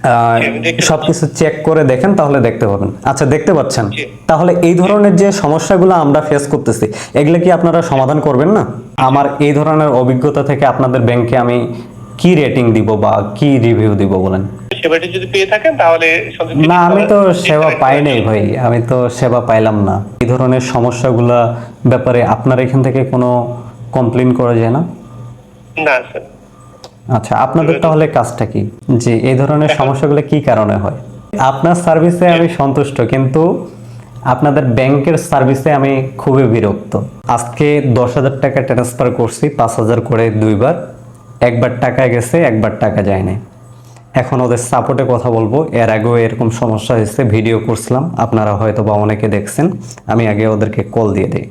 আহ, সবকিছু চেক করে দেখেন তাহলে দেখতে পাবেন। আচ্ছা দেখতে পাচ্ছেন। তাহলে এই ধরনের যে সমস্যাগুলো আমরা ফেস করতেছি এগুলো কি আপনারা সমাধান করবেন না? আমার এই ধরনের অভিজ্ঞতা থেকে আপনাদের ব্যাংকে আমি কি রেটিং দিব বা কি রিভিউ দিব বলেন? সেবাটি যদি পেয়ে থাকেন তাহলে না আমি তো সেবা। পাই নাই ভাই আমি তো সেবা পাইলাম না। এই ধরনের সমস্যাগুলা ব্যাপারে আপনার এখান থেকে কোনো কমপ্লেন করা যায় না? না স্যার আচ্ছা আপনাদের তাহলে কাজটা কি? যে এই ধরনের সমস্যাগুলো কি কারণে হয়? আপনার সার্ভিসে আমি সন্তুষ্ট কিন্তু আপনাদের ব্যাংকের সার্ভিসে আমি খুবই বিরক্ত। আজকে দশ হাজার টাকা ট্রান্সফার করছি পাঁচ হাজার করে দুইবার। একবার টাকা গেছে একবার টাকা যায় নাই। এখন ওদের সাপোর্টে কথা বলব। এর আগেও এরকম সমস্যা হয়েছে ভিডিও করছিলাম। আপনারা হয়তো বা অনেকে দেখছেন। আমি আগে ওদেরকে কল দিয়ে দিই।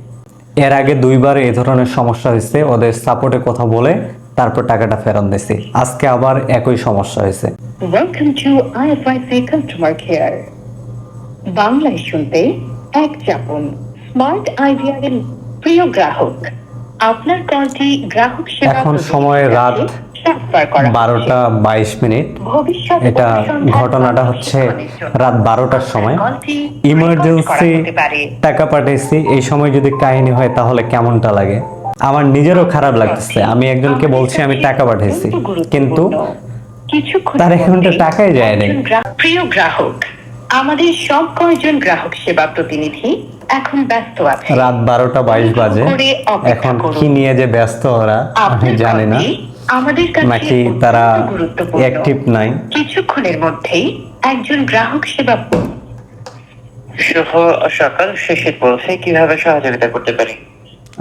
এর আগে দুইবার এই ধরনের সমস্যা হয়েছে। ওদের সাপোর্টে কথা বলে তারপর টাকাটা ফেরত দিছি আজকে আবার একই সমস্যা হয়েছে। To IFIC Customer Care. বাংলায় শুনতে এক চাপুন। স্মার্ট এর প্রিয় গ্রাহক। আপনার কলটি গ্রাহক সেবা এখন সময় রাত। বারোটা বাইশ মিনিট। এটা ঘটনাটা হচ্ছে রাত বারোটার সময়। ইমার্জেন্সি। টাকা পাঠাইছি এই সময় যদি কাহিনী হয় তাহলে কেমনটা লাগে? আমার নিজেরও খারাপ লাগতেছে। আমি একজনকে বলছি আমি টাকা পাঠাইছি। কিন্তু কিছুক্ষণ তার অ্যাকাউন্টে টাকাই যায় নাই। প্রিয় গ্রাহক আমাদের সব কয়জন গ্রাহক সেবা প্রতিনিধি এখন ব্যস্ত আছে। রাত বারোটা বাইশ বাজে। এখন কি নিয়ে যে ব্যস্ত ওরা আমি জানি না। আমাদের কাছে নাকি তারা। অ্যাক্টিভ নাই? কিছুক্ষণের মধ্যেই একজন গ্রাহক সেবা শুভ সকাল শিশির বলছি কীভাবে সহযোগিতা করতে পারি?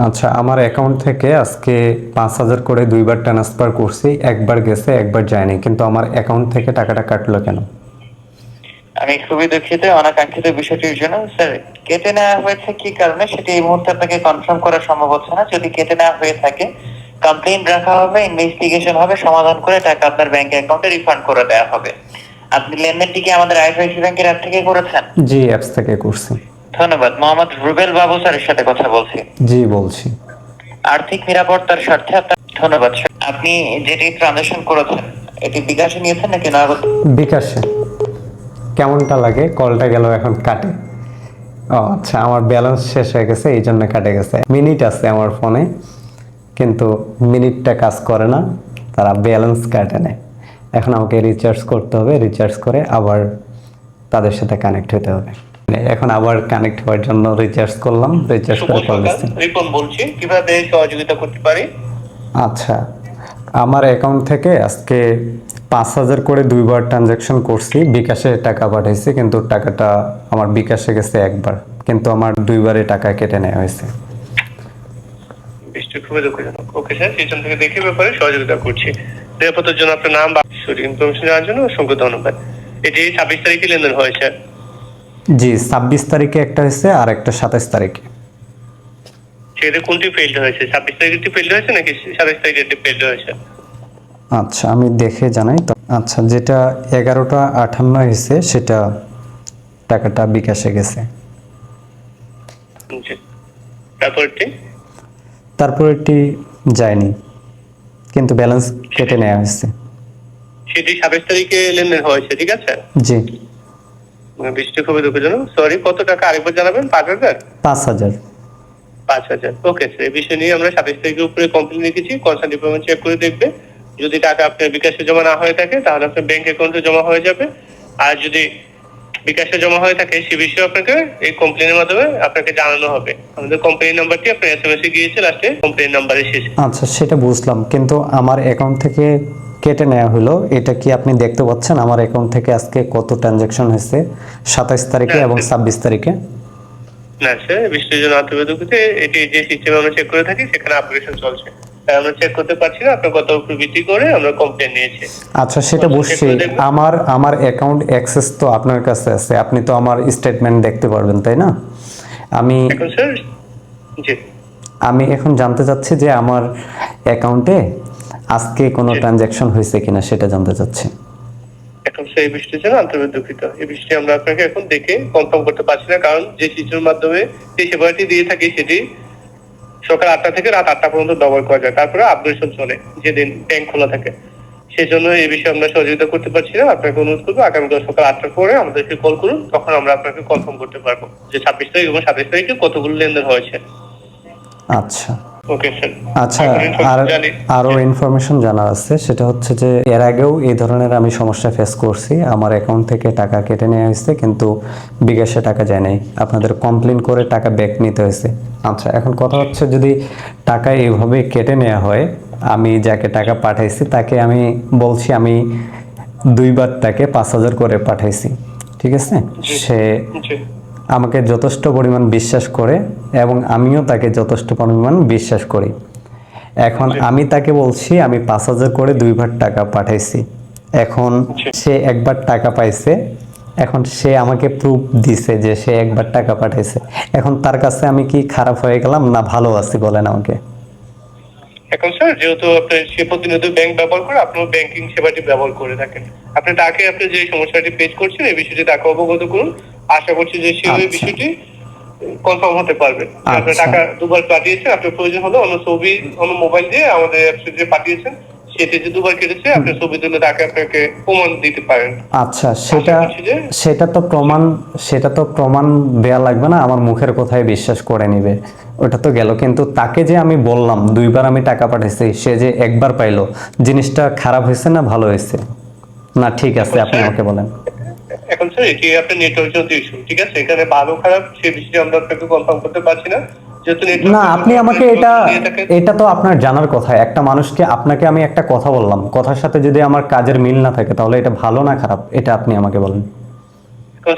আচ্ছা আমার অ্যাকাউন্ট থেকে আজকে পাঁচ হাজার করে দুইবার ট্রান্সফার করছি একবার গেছে একবার যায়নি কিন্তু আমার অ্যাকাউন্ট থেকে টাকাটা কাটলো কেন? আমি খুবই দুঃখিত অনাকাঙ্ক্ষিত বিষয়টির জন্য। স্যার কেটে নেওয়া হয়েছে কি কারণে? সেটি এই মুহূর্তে আপনাকে কনফার্ম করা সম্ভব হচ্ছে না। যদি কেটে নেওয়া হয়ে থাকে কমপ্লেইন রাখা হবে ইনভেস্টিগেশন হবে সমাধান করে টাকা আপনার ব্যাংক অ্যাকাউন্টে রিফান্ড করে দেওয়া হবে। আপনি লেনদেনটি কি আমাদের আইসিআইসি ব্যাংকের অ্যাপ থেকে করেছেন? জি অ্যাপস থেকে করছি। ধন্যবাদ। মোহাম্মদ রুবেল বাবু স্যারের সাথে কথা বলছি। জি বলছি। আর্থিক নিরাপত্তার স্বার্থে আপনার ধন্যবাদ স্যার। আপনি যেটি ট্রানজাকশন করেছেন এটি বিকাশে নিয়েছেন নাকি নগদ? বিকাশে। কেমনটা লাগে? কলটা গেল এখন কাটে। ও আচ্ছা আমার ব্যালেন্স শেষ হয়ে গেছে এই জন্য কাটে গেছে। মিনিট আছে আমার ফোনে কিন্তু মিনিটটা কাজ করে না তারা ব্যালেন্স কাটে নেয় এখন আমাকে রিচার্জ করতে হবে রিচার্জ করে আবার তাদের সাথে কানেক্ট হতে হবে। এখন আবার কানেক্ট হওয়ার জন্য রিচার্জ করলাম রিচার্জ করে কল দিচ্ছি রিপন বলছি কীভাবে সহযোগিতা করতে পারি? আচ্ছা আমার অ্যাকাউন্ট থেকে আজকে পাঁচ হাজার করে দুইবার ট্রানজ্যাকশন করছি বিকাশে টাকা পাঠাইছি কিন্তু টাকাটা আমার বিকাশে গেছে একবার কিন্তু আমার দুইবারে টাকা কেটে নেওয়া হয়েছে। খুবই দুঃখজনক। ওকে স্যার সিস্টেম থেকে দেখে ব্যাপারে সহযোগিতা করছি। নিরাপত্তার জন্য আপনার নাম বা ইনফরমেশন জানার জন্য অসংখ্য ধন্যবাদ। এটি ছাব্বিশ তারিখে লেনদেন হয়েছে জি ছাব্বিশ তারিখে একটা হয়েছে আর একটা সাতাশ তারিখে। সেটা কোনটি ফেল্ড হয়েছে? ছাব্বিশ তারিখে ফেল্ড হয়েছে নাকি সাতাশ তারিখে ফেল্ড হয়েছে? আচ্ছা আমি দেখে জানাই তো। আচ্ছা যেটা এগারোটা আটান্ন হয়েছে সেটা টাকাটা বিকাশে গেছে। তারপরটি? তারপর এটি যায়নি কিন্তু ব্যালেন্স কেটে নেওয়া হয়েছে। সেটি ছাব্বিশ তারিখে লেনদেন হয়েছে ঠিক আছে? জি। বৃষ্টি খুবই দুঃখজনক। সরি কত টাকা? আরেকবার জানাবেন? পাঁচ হাজার? পাঁচ হাজার। পাঁচ হাজার। ওকে স্যার এই বিষয় নিয়ে আমরা সাতাশ তারিখের উপরে কমপ্লেন রেখেছি কনসার্ন ডিপার্টমেন্ট চেক করে দেখবে। যদি টাকা আপনার বিকাশে জমা না হয়ে থাকে তাহলে আপনার ব্যাংক অ্যাকাউন্টে জমা হয়ে যাবে। আর যদি বিকাশে জমা হয়ে থাকে সে বিষয়ে আপনাকে এই কমপ্লেনের মাধ্যমে আপনাকে জানানো হবে। আমাদের কমপ্লেন নাম্বারটি আপনার এস এম এস এ গিয়েছে লাস্টে কমপ্লেন নাম্বারে শেষে। আচ্ছা সেটা বুঝলাম। কিন্তু আমার অ্যাকাউন্ট থেকে কেটে নেওয়া হলো এটা কি আপনি দেখতে পাচ্ছেন? আমার অ্যাকাউন্ট থেকে আজকে কত ট্রানজ্যাকশন হয়েছে? সাতাইশ তারিখে এবং ছাব্বিশ তারিখে? না স্যার বৃষ্টির জন্য আন্তর্জাতিক এটি যে সিস্টেমে আমরা চেক করে থাকি সেখানে চলছে। আমরা চেক করতে পারছি না। আপনার ভিত্তি করে আমরা কমপ্লেন নিয়েছি। আচ্ছা সেটা বুঝছি। আমার আমার অ্যাকাউন্ট অ্যাক্সেস তো আপনার কাছে আছে। আপনি তো আমার স্টেটমেন্ট দেখতে পারবেন তাই না? আমি এখন স্যার জি। আমি এখন জানতে চাচ্ছি যে আমার অ্যাকাউন্টে আজকে কোনো। ট্রানজ্যাকশন হয়েছে কিনা সেটা জানতে চাচ্ছি। এখন সেই বৃষ্টির জন্য আন্তর্জাতিক দুঃখিত। এই বৃষ্টি আমরা আপনাকে এখন দেখে কনফার্ম করতে পারছি না কারণ যে সিস্টেমের মাধ্যমে এই সেবাটি দিয়ে থাকি সেটি সকাল আটটা থেকে রাত আটটা পর্যন্ত ব্যবহার করা যায়। তারপরে আপগ্রেশন চলে যেদিন ব্যাংক খোলা থাকে। সেজন্য এই বিষয়ে আমরা সহযোগিতা করতে পারছি না। আপনাকে অনুরোধ করব আগামীকাল সকাল আটটার পরে আমাদেরকে কল করুন তখন আমরা আপনাকে কনফার্ম করতে পারব যে ছাব্বিশ তারিখ এবং সাতাশ তারিখে কতগুলো লেনদেন হয়েছে। আচ্ছা। আচ্ছা আর আরও ইনফরমেশন জানার আছে সেটা হচ্ছে যে এর আগেও এই ধরনের আমি সমস্যা ফেস করছি। আমার অ্যাকাউন্ট থেকে টাকা কেটে নেওয়া হয়েছে কিন্তু বিকাশে টাকা যায় নাই। আপনাদের কমপ্লেন করে টাকা ব্যাক নিতে হয়েছে। আচ্ছা এখন কথা হচ্ছে যদি টাকা এইভাবে কেটে নেওয়া হয় আমি যাকে টাকা পাঠাইছি তাকে আমি বলছি আমি দুইবার তাকে পাঁচ হাজার করে পাঠাইছি। ঠিক আছে? সে আমাকে যথেষ্ট পরিমাণ বিশ্বাস করে এবং আমিও তাকে যথেষ্ট পরিমাণ বিশ্বাস করি। এখন আমি তাকে বলছি আমি পাঁচ হাজার করে দুইবার টাকা পাঠাইছি। এখন সে একবার টাকা পাইছে। এখন সে আমাকে প্রুফ দিছে যে সে একবার টাকা পাঠাইছে। এখন তার কাছে আমি কি খারাপ হয়ে গেলাম না ভালো আছি বলেন আমাকে? এখন স্যার যেহেতু আপনি সে প্রতিনিয়ত ব্যাংক ব্যবহার করে আপনার ব্যাংকিং সেবাটি ব্যবহার করে থাকেন। আপনি তাকে আপনি যে সমস্যাটি ফেস করছেন এই বিষয়টি তাকে অবগত করুন। আশা করছি যে সে ওই আচ্ছা। বিষয়টি কনফার্ম হতে পারবে। আপনি আচ্ছা। টাকা দুবার পাঠিয়েছেন আপনার প্রয়োজন হলে অন্য ছবি অন্য মোবাইল দিয়ে আমাদের অ্যাপসে যে পাঠিয়েছেন। সেটি যে দুবার কেটেছে আপনি ছবি তুলে তাকে আপনাকে প্রমাণ দিতে পারেন। আচ্ছা সেটা সেটা তো প্রমাণ সেটা তো প্রমাণ দেয়া লাগবে না আমার মুখের কথায় বিশ্বাস করে নিবে। ওটা তো গেল কিন্তু তাকে যে আমি বললাম দুইবার আমি টাকা পাঠাইছি সে যে একবার পাইলো জিনিসটা খারাপ হয়েছে না ভালো হয়েছে? না ঠিক আছে আপনি আমাকে বলেন। এখন স্যার এটি আপনার নেটওয়ার্ক জনিত ইস্যু ঠিক আছে? এখানে ভালো খারাপ সে বিষয়টি আমরা আপনাকে কনফার্ম করতে পারছি না। না আপনি আমাকে এটা এটা তো আপনার জানার কথা। একটা মানুষকে আপনাকে আমি একটা কথা বললাম। কথার সাথে যদি আমার কাজের মিল না থাকে তাহলে এটা ভালো না খারাপ? এটা আপনি আমাকে বলেন।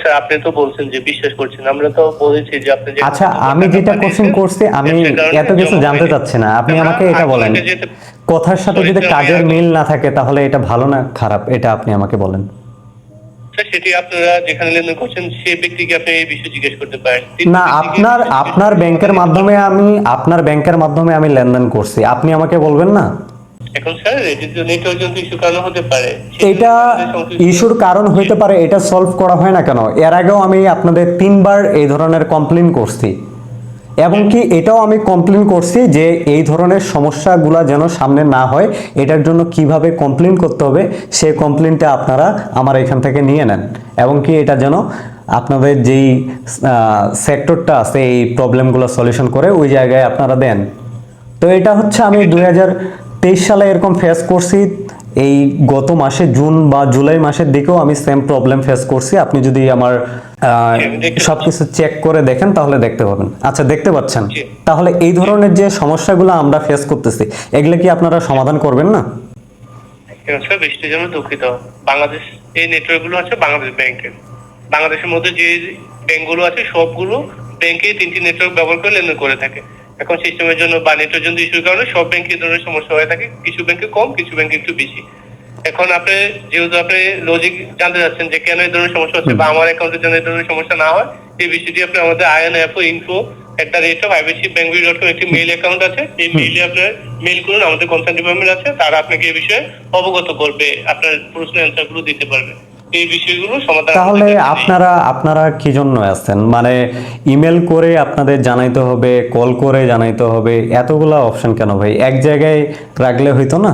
স্যার আপনি তো বলছেন যে বিশ্বাস করছেন। আমরা তো বলেছি যে আপনি আচ্ছা আমি যেটা কোশ্চেন করছি আমি এত কিছু জানতে চাচ্ছি না। আপনি আমাকে এটা বলেন। কথার সাথে যদি কাজের মিল না থাকে তাহলে এটা ভালো না খারাপ? এটা আপনি আমাকে বলেন। সেটি আপনারা যেখানে লেনদেন করছেন সেই ব্যক্তিকে আপনি এই বিষয়ে জিজ্ঞেস করতে পারেন। না আপনার আপনার ব্যাংকের মাধ্যমে আমি আপনার ব্যাংকের মাধ্যমে আমি লেনদেন করছি। আপনি আমাকে বলবেন না? এখন স্যার এটি তো নেটওয়ার্ক ইস্যু কারণ হতে পারে। এটা ইস্যুর কারণ হইতে পারে এটা সলভ করা হয় না কেন? এর আগেও আমি আপনাদের তিনবার এই ধরনের কমপ্লেন করছি। এবং কি এটাও আমি কমপ্লেন করছি যে এই ধরনের সমস্যাগুলো যেন সামনে না হয় এটার জন্য কীভাবে কমপ্লেন করতে হবে সেই কমপ্লেনটা আপনারা আমার এখান থেকে নিয়ে নেন। এবং কি এটা যেন আপনাদের যেই সেক্টরটা আছে এই প্রবলেমগুলো সলিউশন করে ওই জায়গায় আপনারা দেন। তো এটা হচ্ছে আমি দু হাজার তেইশ সালে এরকম ফেস করছি। এই গত মাসে জুন বা জুলাই মাসের দিকেও আমি সেম প্রবলেম ফেস করছি। আপনি যদি আমার সবকিছু চেক করে দেখেন তাহলে দেখতে পাবেন। আচ্ছা দেখতে পাচ্ছেন। তাহলে এই ধরনের যে সমস্যাগুলো আমরা ফেস করতেছি এগুলো কি আপনারা সমাধান করবেন না? স্যার বৃষ্টির জন্য দুঃখিত। বাংলাদেশ এই নেটওয়ার্কগুলো আছে বাংলাদেশ ব্যাংকের বাংলাদেশের মধ্যে যে ব্যাংকগুলো আছে সবগুলো ব্যাংকে তিনটি নেটওয়ার্ক ব্যবহার করে লেনদেন করে থাকে। এখন সিস্টেমের জন্য বা নেটওয়ার্ক জন্য ইস্যুর কারণে সব ব্যাংকে ধরনের সমস্যা হয়ে থাকে। কিছু ব্যাংকে কম কিছু ব্যাংকে একটু বেশি। এখন আপনি যেহেতু আপনি লজিক জানতে যাচ্ছেন যে কেন এই ধরনের সমস্যা হচ্ছে বা আমার অ্যাকাউন্টে যেন এই ধরনের সমস্যা না হয় এই বিষয়টি আপনি আমাদের ion app info at the rate of IBC bank dot com একটি মেইল অ্যাকাউন্ট আছে। এই মেইলে আপনার মেইল করুন আমাদের কনসার্ন ডিপার্টমেন্ট আছে তারা আপনাকে এই বিষয়ে অবগত করবে আপনার প্রশ্ন অ্যান্সারগুলো দিতে পারবে। এই বিষয়গুলো সমাধান তাহলে। আপনারা আপনারা কি জন্য আছেন? মানে ইমেল করে আপনাদের জানাইতে হবে কল করে জানাইতে হবে এতগুলা অপশন কেন ভাই? এক জায়গায় রাখলে হইতো না?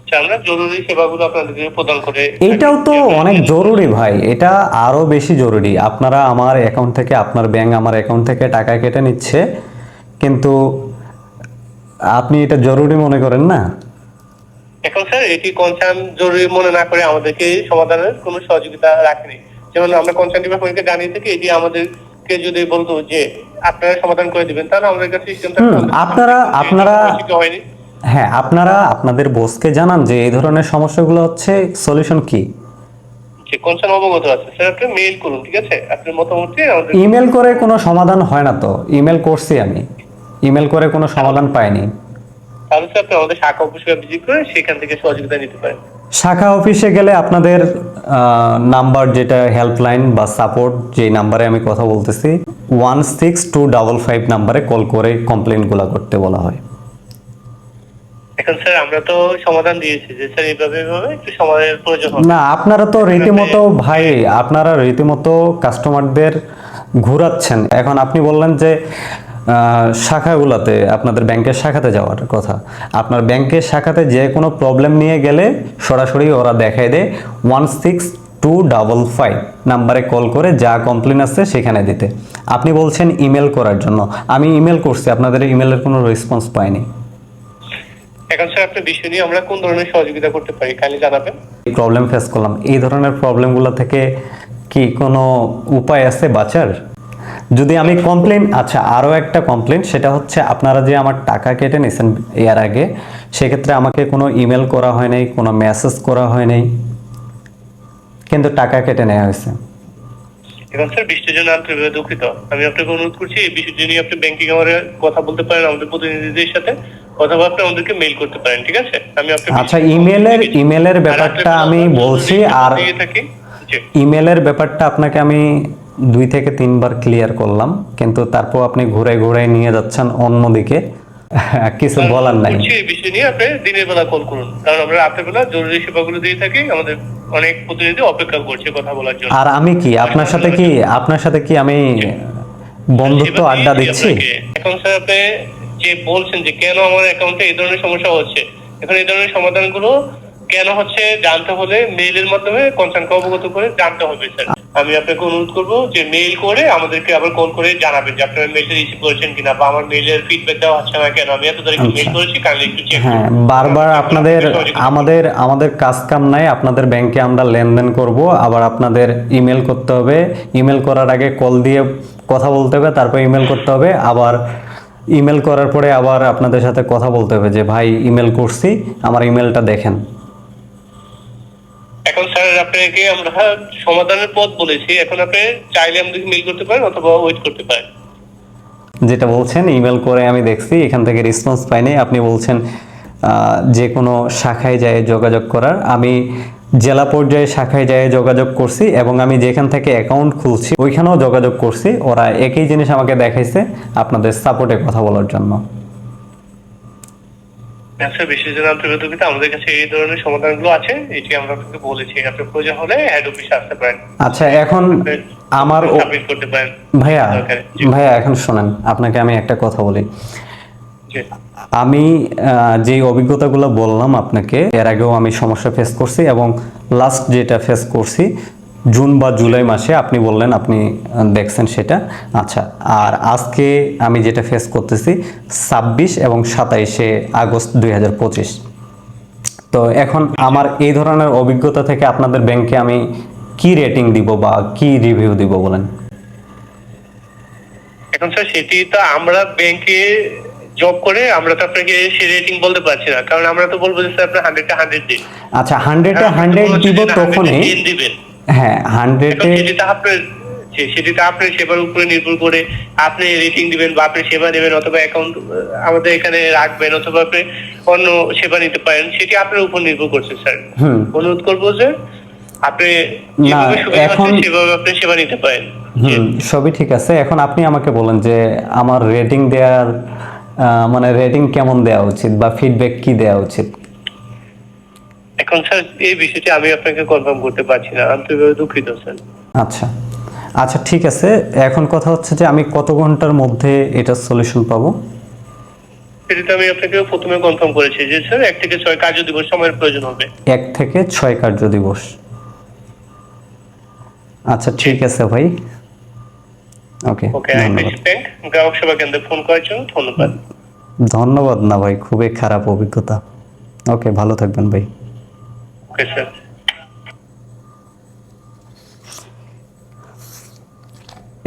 আচ্ছা, আমরা জরুরি সেবাগুলো আপনাদেরকে প্রদান করে এইটাও তো অনেক জরুরি ভাই এটা আরও বেশি জরুরি। আপনারা আমার অ্যাকাউন্ট থেকে আপনার ব্যাংক আমার অ্যাকাউন্ট থেকে টাকা কেটে নিচ্ছে কিন্তু আপনি এটা জরুরি মনে করেন না? এখন স্যার এটি কনসার্ন জরুরি মনে না করে আমাদেরকে সমাধানের কোনো সহযোগিতা রাখেনি। যেমন আমরা কনসার্ন ডিপার্টমেন্টকে জানিয়ে থাকি এটি আমাদেরকে যদি বলতো যে আপনারা সমাধান করে দিবেন তাহলে আমাদের কাছে আপনারা- আপনারা- হ্যাঁ আপনারা আপনাদের বসকে জানান যে এই ধরনের সমস্যাগুলো হচ্ছে সলিউশন কি? কনসার্ন অবগত আছে স্যার আপনি মেইল করুন ঠিক আছে? আপনার আমাদের ইমেল করে কোনো সমাধান হয় না তো। ইমেল করছি আমি। ইমেল করে কোনো সমাধান পাইনি। তাহলে আপনি আমাদের শাখা অফিসে ভিজিট করে সেখান থেকে সহযোগিতা নিতে পারেন। শাখা অফিসে গেলে আপনাদের নাম্বার যেটা হেল্পলাইন বা সাপোর্ট যে নাম্বারে আমি কথা বলতেছি one six two double five নাম্বারে কল করে কমপ্লেনগুলো করতে বলা হয়। এখন স্যার আমরা তো সমাধান দিয়েছি যে স্যার এইভাবে এইভাবে একটু সমাধানের প্রয়োজন না আপনারা তো রীতিমতো ভাই আপনারা রীতিমতো কাস্টমারদের ঘুরাচ্ছেন। এখন আপনি বললেন যে শাখাগুলোতে আপনাদের ব্যাংকের শাখাতে যাওয়ার কথা। আপনার ব্যাংকের শাখাতে যে কোনো প্রবলেম নিয়ে গেলে সরাসরি ওরা দেখায় দেয় one six two double five নাম্বারে কল করে যা কমপ্লেন আছে সেখানে দিতে। আপনি বলছেন ইমেল করার জন্য। আমি ইমেল করছি আপনাদের ইমেলের কোনো রেসপন্স পাইনি। এখন স্যার আপনার বিষয় নিয়ে আমরা কোন ধরনের সহযোগিতা করতে পারি কাইন্ডলি জানাবেন? প্রবলেম ফেস করলাম। এই ধরনের প্রবলেমগুলো থেকে কি কোনো উপায় আছে বাঁচার? যদি আমি কমপ্লেন আচ্ছা আরও একটা কমপ্লেন সেটা হচ্ছে আপনারা যে আমার টাকা কেটে নিয়েছেন এর আগে সেক্ষেত্রে আমাকে কোনো ইমেল করা হয় নাই কোনো মেসেজ করা হয় নাই কিন্তু টাকা কেটে নেওয়া হয়েছে। এখন স্যার বৃষ্টির জন্য আন্তরিকভাবে দুঃখিত। আমি আপনাকে অনুরোধ করছি এই বিষয়টি নিয়ে আপনি ব্যাংকিং আমাদের কথা বলতে পারেন আমাদের প্রতিনিধিদের সাথে অথবা আপনি আমাদেরকে মেইল করতে পারেন ঠিক আছে? আমি আপনাকে আচ্ছা ইমেলের ইমেলের ব্যাপারটা আমি বলছি আর ইমেলের ব্যাপারটা আপনাকে আমি দুই থেকে তিনবার ক্লিয়ার করলাম কিন্তু তারপর আপনি ঘুরে ঘুরে নিয়ে যাচ্ছেন অন্যদিকে। কিছু বলার নাই। এই বিষয় নিয়ে আপনি দিনের বেলা কল করুন। কারণ আমরা রাতের বেলা জরুরি সেবাগুলো দিয়ে থাকি আমাদের অনেক প্রতিনিধি অপেক্ষা করছে কথা বলার জন্য। আর আমি কি আপনার সাথে কি আপনার সাথে কি আমি বন্ধুত্ব আড্ডা দিচ্ছি? এখন স্যার আপনি যে বলছেন যে কেন আমার অ্যাকাউন্টে এই ধরনের সমস্যা হচ্ছে এখন এই ধরনের সমাধানগুলো কেন হচ্ছে জানতে হলে মেইলের মাধ্যমে কনসার্নকে অবগত করে জানতে হবে স্যার। আমি আপনাকে অনুরোধ করব যে মেইল করে আমাদেরকে আবার কল করে জানাবেন যে আপনারা মেইলটা রিসিভ করেছেন কিনা বা আমার মেইলের ফিডব্যাক দেওয়া হচ্ছে না কেন? আমি এত তারিখে মেইল আচ্ছা। করেছি কাইন্ডলি একটু চেক হ্যাঁ বারবার আপনাদের আমাদের আমাদের কাজ কাম নাই আপনাদের ব্যাংকে আমরা লেনদেন করব আবার আপনাদের ইমেল করতে হবে। ইমেল করার আগে কল দিয়ে কথা বলতে হবে তারপর ইমেল করতে হবে আবার ইমেল করার পরে আবার আপনাদের সাথে কথা বলতে হবে যে ভাই ইমেল করছি আমার ইমেলটা দেখেন। এখন স্যার, আপনাকে আমরা সমাধানের পথ বলেছি। এখন আপনি চাইলে আমাদেরকে মেইল করতে পারেন অথবা ওয়েট করতে পারেন। যেটা বলছেন ইমেল করে আমি দেখছি, এখান থেকে রেসপন্স পাইনি। আপনি বলছেন যে কোনো শাখায় যায় যোগাযোগ করার। আমি জেলা পর্যায়ে শাখায় যায় যোগাযোগ করছি এবং আমি যেখান থেকে অ্যাকাউন্ট খুলছি, ওইখানেও যোগাযোগ করছি। ওরা একই জিনিস আমাকে দেখাইছে আপনাদের সাপোর্টে কথা বলার জন্য। ব্যবসা বিশেষ জন আমাদের কাছে এই ধরনের সমাধানগুলো আছে। এটি আমরা আপনাকে বলেছি। আপনার প্রয়োজন হলে হেড অফিসে আসতে পারেন। আচ্ছা এখন আমার ও- সাবমিট করতে পারেন। ভাইয়া ভাইয়া এখন শোনেন আপনাকে আমি একটা কথা বলি। আমি আহ, যে অভিজ্ঞতাগুলো বললাম আপনাকে এর আগেও আমি সমস্যা ফেস করছি এবং লাস্ট যেটা ফেস করছি জুন বা জুলাই মাসে আপনি বললেন আপনি দেখছেন সেটা। আচ্ছা আর আজকে আমি যেটা ফেস করতেছি ছাব্বিশ এবং সাতাইশে আগস্ট দুই তো এখন আমার এই ধরনের অভিজ্ঞতা থেকে আপনাদের ব্যাংকে আমি কি রেটিং দিব বা কি রিভিউ দিব বলেন? এখন স্যার সেটি তো আমরা ব্যাংকে জব করে আমরা তো আপনাকে সে রেটিং বলতে পারছি না। কারণ আমরা তো বলব যে স্যার আপনি হান্ড্রেডটা হান্ড্রেড দিন। আচ্ছা হান্ড্রেডে হান্ড্রেড দিব তখনই দিবেন। হ্যাঁ হান্ড্রেডে সেটিতে আপনার সেটিতে আপনার সেবার উপরে নির্ভর করে আপনি রেটিং দিবেন বা আপনি সেবা নেবেন অথবা অ্যাকাউন্ট আমাদের এখানে রাখবেন অথবা আপনি অন্য সেবা নিতে পারেন সেটি আপনার উপর নির্ভর করছে স্যার। অনুরোধ করব যে আপনি যেভাবে সুবিধা এখন- হচ্ছে সেভাবে আপনি সেবা নিতে পারেন। সবই ঠিক আছে এখন আপনি আমাকে বলেন যে আমার রেটিং দেওয়ার মানে রেটিং কেমন দেওয়া উচিত বা ফিডব্যাক কি দেওয়া উচিত এখন স্যার এই বিষয়টি আমি আপনাকে কনফার্ম করতে পারছি না। আন্তরিকভাবে দুঃখিত স্যার। আচ্ছা। আচ্ছা ঠিক আছে। এখন কথা হচ্ছে যে আমি কত ঘণ্টার মধ্যে এটার সলিউশন পাবো? সেটি আমি আপনাকে প্রথমে কনফার্ম করেছি যে স্যার এক থেকে ছয় কার্য দিবস সময়ের প্রয়োজন হবে। এক থেকে ছয় কার্য দিবস। আচ্ছা ঠিক আছে ভাই। ওকে ওকে ধন্যবাদ। আইপিসি ব্যাংক গ্রাহক সেবা কেন্দ্রে ফোন করার জন্য ধন্যবাদ। ধন্যবাদ না ভাই খুবই খারাপ অভিজ্ঞতা। ওকে ভালো থাকবেন ভাই।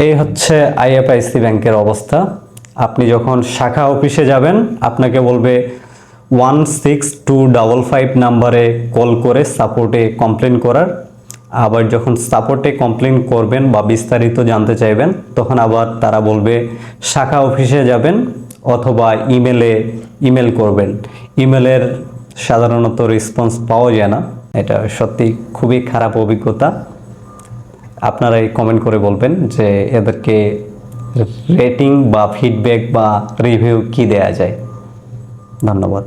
এই হচ্ছে আইএফআইসি ব্যাংকের অবস্থা। আপনি যখন শাখা অফিসে যাবেন, আপনাকে বলবে one six two double five নাম্বারে কল করে সাপোর্টে কমপ্লেন করার। আবার যখন সাপোর্টে কমপ্লেন করবেন বা বিস্তারিত জানতে চাইবেন, তখন আবার তারা বলবে শাখা অফিসে যাবেন অথবা ইমেলে ইমেল করবেন। ইমেলের সাধারণত রেসপন্স পাওয়া যায় না। এটা সত্যি খুবই খারাপ অভিজ্ঞতা। আপনারাই কমেন্ট করে বলবেন যে এদেরকে রেটিং বা ফিডব্যাক বা রিভিউ কি দেয়া যায়। ধন্যবাদ।